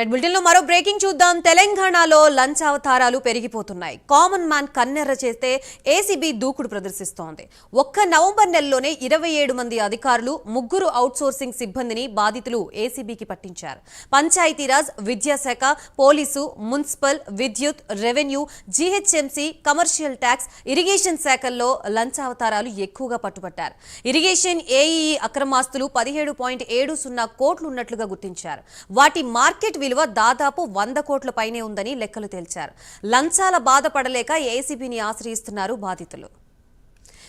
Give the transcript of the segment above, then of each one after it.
Red బులెటిన్లో మరో breaking చూద్దాం. తెలంగాణలో లంచ్ అవతారాలు పెరిగిపోతున్నాయి. కామన్ మ్యాన్ కన్నెర్ర చేస్తే ఏసీబీ దూకుడు ప్రదర్శిస్తోంది. ఒక్క నవంబర్ నెలలోనే ఇరవై ఏడు మంది అధికారులు ముగ్గురు అవుట్సోర్సింగ్ సిబ్బందిని బాధితులు ఏసీబీకి పట్టించారు. పంచాయతీరాజ్ విద్యాశాఖ పోలీసు మున్సిపల్ విద్యుత్ revenue GHMC commercial tax irrigation శాఖల్లో లంచ్ అవతారాలు ఎక్కువగా పట్టుబట్టారు. ఇరిగేషన్ ఏఈఈ అక్రమాస్తులు పదిహేడు పాయింట్ ఏడు సున్నా కోట్లు ఉన్నట్లుగా గుర్తించారు. వాటి మార్కెట్ విలువ దాదాపు వంద కోట్ల పైనే ఉందని లెక్కలు తేల్చారు. లంచాల బాధపడలేక ఏసీబీని ఆశ్రయిస్తున్నారు బాధితులు.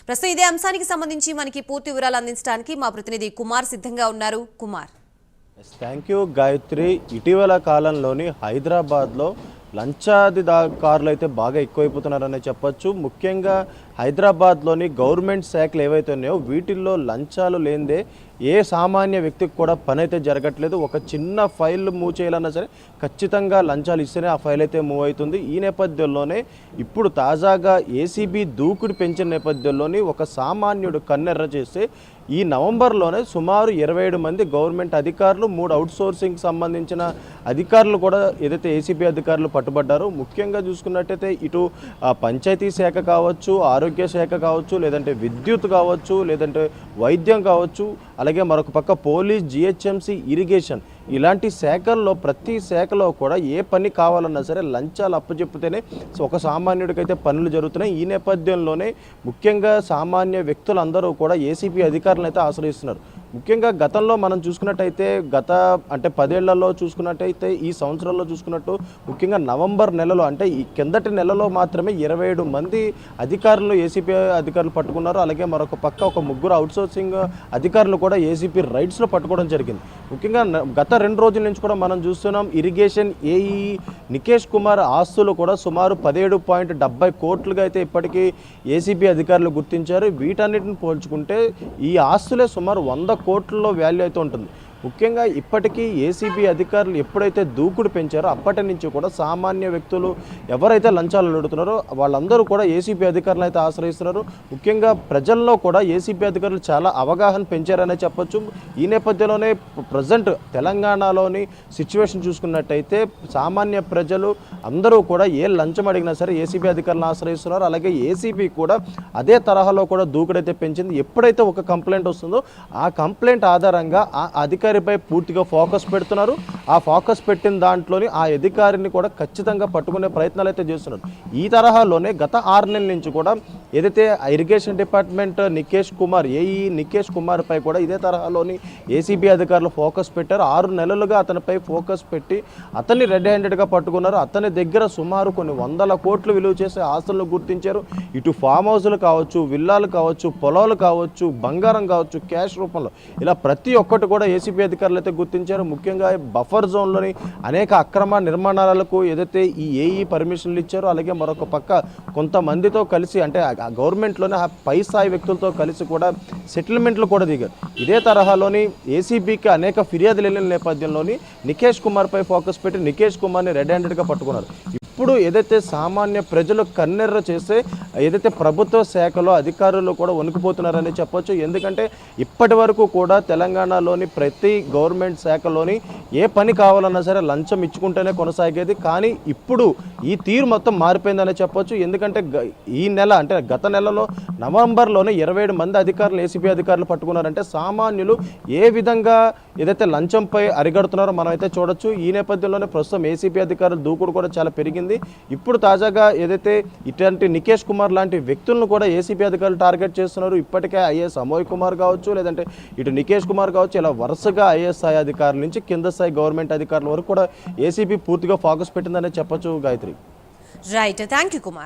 ప్రస్తుతం ఇదే అంశానికి సంబంధించి మనకి పూర్తి వివరాలు అందించడానికి మా ప్రతినిధి కుమార్ సిద్ధంగా ఉన్నారు. కుమార్. Thank you Gayatri. ఇటీవల కాలంలోని హైదరాబాద్లో లంచాధికారులు అయితే బాగా ఎక్కువైపోతున్నారనే చెప్పొచ్చు. ముఖ్యంగా హైదరాబాద్లోని గవర్నమెంట్ శాఖలు ఏవైతే ఉన్నాయో వీటిల్లో లంచాలు లేనిదే ఏ సామాన్య వ్యక్తికి కూడా పని అయితే జరగట్లేదు. ఒక చిన్న ఫైల్ మూవ్ చేయాలన్నా సరే ఖచ్చితంగా లంచాలు ఇస్తేనే ఆ ఫైల్ అయితే మూవ్ అవుతుంది. ఈ నేపథ్యంలోనే ఇప్పుడు తాజాగా ఏసీబీ దూకుడు పెంచిన నేపథ్యంలోని ఒక సామాన్యుడు కన్నెర్ర చేస్తే ఈ నవంబర్లోనే సుమారు ఇరవై ఏడు మంది గవర్నమెంట్ అధికారులు మూడు అవుట్సోర్సింగ్ సంబంధించిన అధికారులు కూడా ఏదైతే ఏసీబీ అధికారులు పట్టుబడ్డారు. ముఖ్యంగా చూసుకున్నట్టయితే ఇటు పంచాయతీ శాఖ కావచ్చు ఆరోగ్య శాఖ కావచ్చు లేదంటే విద్యుత్ కావచ్చు లేదంటే వైద్యం కావచ్చు అలాగే మరొక పక్క పోలీస్ జిహెచ్ఎంసీ ఇరిగేషన్ ఇలాంటి శాఖల్లో ప్రతి శాఖలో కూడా ఏ పని కావాలన్నా సరే లంచాలు అప్పచెప్పితేనే ఒక సామాన్యుడికైతే పనులు జరుగుతున్నాయి. ఈ నేపథ్యంలోనే ముఖ్యంగా సామాన్య వ్యక్తులందరూ కూడా ఏసీపీ అధికారులను అయితే ఆశ్రయిస్తున్నారు. ముఖ్యంగా గతంలో మనం చూసుకున్నట్టయితే గత అంటే పదేళ్ళలో చూసుకున్నట్టయితే ఈ సంవత్సరంలో చూసుకున్నట్టు ముఖ్యంగా నవంబర్ నెలలో అంటే ఈ కిందటి నెలలో మాత్రమే ఇరవై ఏడు మంది అధికారులు ఏసీపీ అధికారులు పట్టుకున్నారు. అలాగే మరొక పక్క ఒక ముగ్గురు అవుట్సోర్సింగ్ అధికారులు కూడా ఏసీపీ రైట్స్లో పట్టుకోవడం జరిగింది. ముఖ్యంగా గత గత రెండు రోజుల నుంచి కూడా మనం చూస్తున్నాం. ఇరిగేషన్ ఏఈ నికేష్ కుమార్ ఆస్తులు కూడా సుమారు పదిహేడు పాయింట్ డెబ్బై కోట్లుగా అయితే ఇప్పటికీ ఏసీబీ అధికారులు గుర్తించారు. వీటన్నిటిని పోల్చుకుంటే ఈ ఆస్తులే సుమారు వంద కోట్లలో వాల్యూ అయితే ఉంటుంది. ముఖ్యంగా ఇప్పటికీ ఏసీబీ అధికారులు ఎప్పుడైతే దూకుడు పెంచారో అప్పటి నుంచి కూడా సామాన్య వ్యక్తులు ఎవరైతే లంచాలు అడుగుతున్నారో వాళ్ళందరూ కూడా ఏసీబీ అధికారులు అయితే ఆశ్రయిస్తున్నారు. ముఖ్యంగా ప్రజల్లో కూడా ఏసీబీ అధికారులు చాలా అవగాహన పెంచారనే చెప్పొచ్చు. ఈ నేపథ్యంలోనే ప్రజెంట్ తెలంగాణలోని సిచ్యువేషన్ చూసుకున్నట్టయితే సామాన్య ప్రజలు అందరూ కూడా ఏ లంచం అడిగినా సరే ఏసీబీ అధికారులను ఆశ్రయిస్తున్నారు. అలాగే ఏసీబీ కూడా అదే తరహాలో కూడా దూకుడైతే పెంచింది. ఎప్పుడైతే ఒక కంప్లైంట్ వస్తుందో ఆ కంప్లైంట్ ఆధారంగా ఆ అధికారి అధికారిపై పూర్తిగా ఫోకస్ పెడుతున్నారు. ఆ ఫోకస్ పెట్టిన దాంట్లోని ఆ అధికారిని కూడా ఖచ్చితంగా పట్టుకునే ప్రయత్నాలు అయితే చేస్తున్నారు. ఈ తరహాలోనే గత ఆరు నెలల నుంచి కూడా ఏదైతే irrigation department Nikesh Kumar AE Nikesh Kumar పై కూడా ఇదే తరహాలోని ఏసీబీ అధికారులు ఫోకస్ పెట్టారు. ఆరు నెలలుగా అతనిపై ఫోకస్ పెట్టి అతన్ని రెడ్ హ్యాండెడ్గా పట్టుకున్నారు. అతని దగ్గర సుమారు కొన్ని వందల కోట్లు విలువ చేసే ఆస్తులను గుర్తించారు. ఇటు ఫామ్ హౌస్లు కావచ్చు విల్లాలు కావచ్చు పొలాలు కావచ్చు బంగారం కావచ్చు క్యాష్ రూపంలో ఇలా ప్రతి ఒక్కటి కూడా ఏసీబీ అధికారులు అయితే గుర్తించారు. ముఖ్యంగా బఫర్ జోన్లోని అనేక అక్రమ నిర్మాణాలకు ఏదైతే ఈ ఏఈ పర్మిషన్లు ఇచ్చారో అలాగే మరొక పక్క కొంతమందితో కలిసి అంటే ఆ గవర్నమెంట్లోనే ఆ పై స్థాయి వ్యక్తులతో కలిసి కూడా సెటిల్మెంట్లు కూడా దిగారు. ఇదే తరహాలోని ఏసీబీకి అనేక ఫిర్యాదులు వెళ్ళిన నేపథ్యంలోని నికేష్ కుమార్పై ఫోకస్ పెట్టి నికేష్ కుమార్ని రెడ్ హ్యాండెడ్గా పట్టుకున్నారు. ఇప్పుడు ఏదైతే సామాన్య ప్రజలు కన్నెర్ర చేస్తే ఏదైతే ప్రభుత్వ శాఖలో అధికారులు కూడా వణికిపోతున్నారని చెప్పొచ్చు. ఎందుకంటే ఇప్పటి వరకు కూడా తెలంగాణలోని ప్రతి గవర్నమెంట్ శాఖలోని ఏ పని కావాలన్నా సరే లంచం ఇచ్చుకుంటేనే కొనసాగేది. కానీ ఇప్పుడు ఈ తీరు మొత్తం మారిపోయిందనే చెప్పొచ్చు. ఎందుకంటే గ- ఈ నెల అంటే గత నెలలో నవంబర్లోనే ఇరవై ఏడు మంది అధికారులు ఏసీబీ అధికారులు పట్టుకున్నారంటే సామాన్యులు ఏ విధంగా ఏదైతే లంచంపై అరిగడుతున్నారో మనం అయితే చూడొచ్చు. ఈ నేపథ్యంలోనే ప్రస్తుతం ఏసీబీ అధికారులు దూకుడు కూడా చాలా పెరిగింది. ఇప్పుడు తాజాగా ఏదైతే ఇటువంటి నికేష్ కుమార్ లాంటి వ్యక్తులను కూడా ఏసీబీ అధికారులు టార్గెట్ చేస్తున్నారు. ఇప్పటికే ఐఏఎస్ అమోయ్ కుమార్ కావచ్చు లేదంటే ఇటు నికేష్ కుమార్ కావచ్చు ఇలా వరుసగా ఐఏఎస్ స్థాయి అధికారుల నుంచి కింద స్థాయి గవర్నమెంట్ అధికారుల వరకు కూడా ఏసీబీ పూర్తిగా ఫోకస్ పెట్టిందనే చెప్పొచ్చు Gayatri. Right thank you Kumar